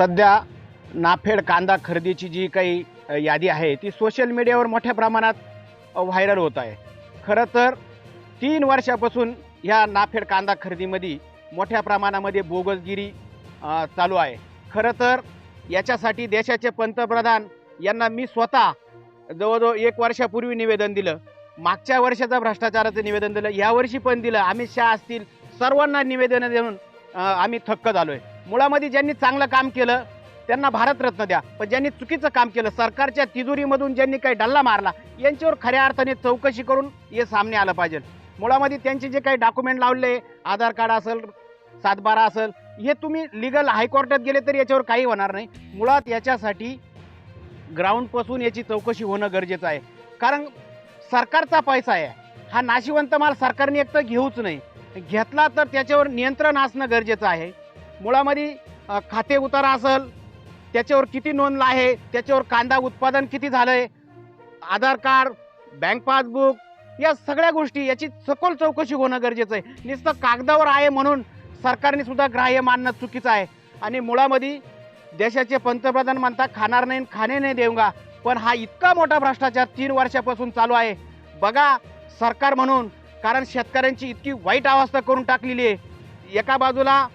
सध्या नाफेड कांदा खरेदीची जी काही यादी आहे ती सोशल मीडियावर मोठ्या प्रमाणात व्हायरल होत आहे. खरं तर तीन वर्षापासून ह्या नाफेड कांदा खरेदीमध्ये मोठ्या प्रमाणामध्ये बोगसगिरी चालू आहे. खरं तर याच्यासाठी देशाचे पंतप्रधान यांना मी स्वतः जवळजवळ एक वर्षापूर्वी निवेदन दिलं. मागच्या वर्षाचा भ्रष्टाचाराचं निवेदन दिलं. यावर्षी पण दिलं. अमित शहा असतील सर्वांना निवेदनं देऊन आम्ही थक्क झालो आहे मुळामध्ये ज्यांनी चांगलं काम केलं त्यांना भारतरत्न द्या. पण ज्यांनी चुकीचं काम केलं सरकारच्या तिजोरीमधून ज्यांनी काही डल्ला मारला यांच्यावर खऱ्या अर्थाने चौकशी करून हे सामने आलं पाहिजे. मुळामध्ये त्यांचे जे काही डॉक्युमेंट लावले आधार कार्ड असेल सातबारा असेल हे तुम्ही लिगल हायकोर्टात गेले तरी याच्यावर काही होणार नाही. मुळात याच्यासाठी ग्राउंडपासून याची चौकशी होणं गरजेचं आहे. कारण सरकारचा पैसा आहे. हा नाशिवंत माल सरकारने एकतर घेऊच नाही. घेतला तर त्याच्यावर नियंत्रण असणं गरजेचं आहे. मुळामध्ये खाते उतारा असेल त्याच्यावर किती नोंद आहे त्याच्यावर कांदा उत्पादन किती झालं आहे आधार कार्ड बँक पासबुक या सगळ्या गोष्टी याची सखोल चौकशी होणं गरजेचं आहे. नुसतं कागदावर आहे म्हणून सरकारने सुद्धा ग्राह्य मानणं चुकीचं आहे. आणि मुळामध्ये देशाचे पंतप्रधान म्हणतात खाणार नाही खाणे नाही देऊंगा. पण हा इतका मोठा भ्रष्टाचार तीन वर्षापासून चालू आहे. बघा सरकार म्हणून कारण शेतकऱ्यांची इतकी वाईट अवस्था करून टाकलेली आहे. एका बाजूला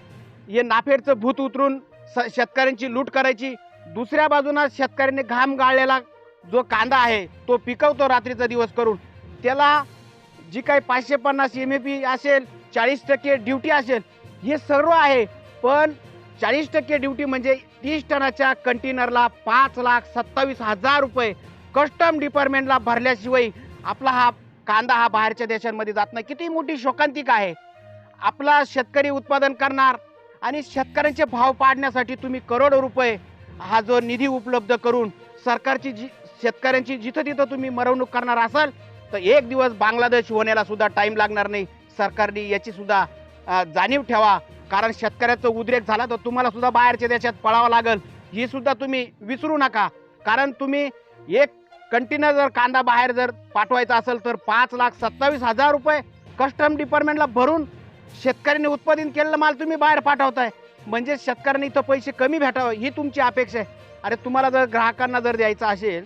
हे नाफेडचं भूत उतरून स शेतकऱ्यांची लूट करायची. दुसऱ्या बाजूनं शेतकऱ्याने घाम गाळलेला जो कांदा आहे तो पिकवतो रात्रीचा दिवस करून. त्याला जी काही पाचशे पन्नास एम ए पी असेल चाळीस टक्के ड्युटी असेल हे सर्व आहे. पण चाळीस टक्के ड्युटी म्हणजे तीस टनाच्या कंटेनरला पाच लाख सत्तावीस हजार रुपये कस्टम डिपार्टमेंटला भरल्याशिवाय आपला हा कांदा हा बाहेरच्या देशांमध्ये जात नाही. किती मोठी शोकांतिक आहे. आपला शेतकरी उत्पादन करणार आणि शेतकऱ्यांचे भाव पाडण्यासाठी तुम्ही करोडो रुपये हा जो निधी उपलब्ध करून सरकारची जी शेतकऱ्यांची जिथं तिथं तुम्ही मरवणूक करणार असाल तर एक दिवस बांगलादेश होण्याला सुद्धा टाईम लागणार नाही. सरकारने याची सुद्धा जाणीव ठेवा. कारण शेतकऱ्याचा उद्रेक झाला तर तुम्हाला सुद्धा बाहेरच्या देशात पळावं लागेल. ही सुद्धा तुम्ही विसरू नका. कारण तुम्ही एक कंटेनर जर कांदा बाहेर जर पाठवायचा असेल तर पाच लाख सत्तावीस हजार रुपये कस्टम डिपार्टमेंटला भरून शेतकऱ्यांनी उत्पादन केलेला माल तुम्ही बाहेर पाठवताय. म्हणजे शेतकऱ्यांनी इथं पैसे कमी भेटावं ही तुमची अपेक्षा आहे. अरे तुम्हाला जर ग्राहकांना जर द्यायचं असेल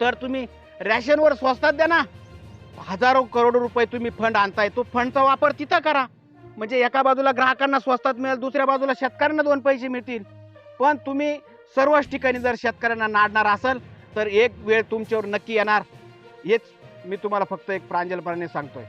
तर तुम्ही रॅशनवर स्वस्तात द्या ना. हजारो करोडो रुपये तुम्ही फंड आणताय. तो फंडचा वापर तिथं करा. म्हणजे एका बाजूला ग्राहकांना स्वस्तात मिळेल दुसऱ्या बाजूला शेतकऱ्यांना दोन पैसे मिळतील. पण तुम्ही सर्वच ठिकाणी जर शेतकऱ्यांना नाडणार असाल तर एक वेळ तुमच्यावर नक्की येणार. हेच मी तुम्हाला फक्त एक प्रांजलपणाने सांगतोय.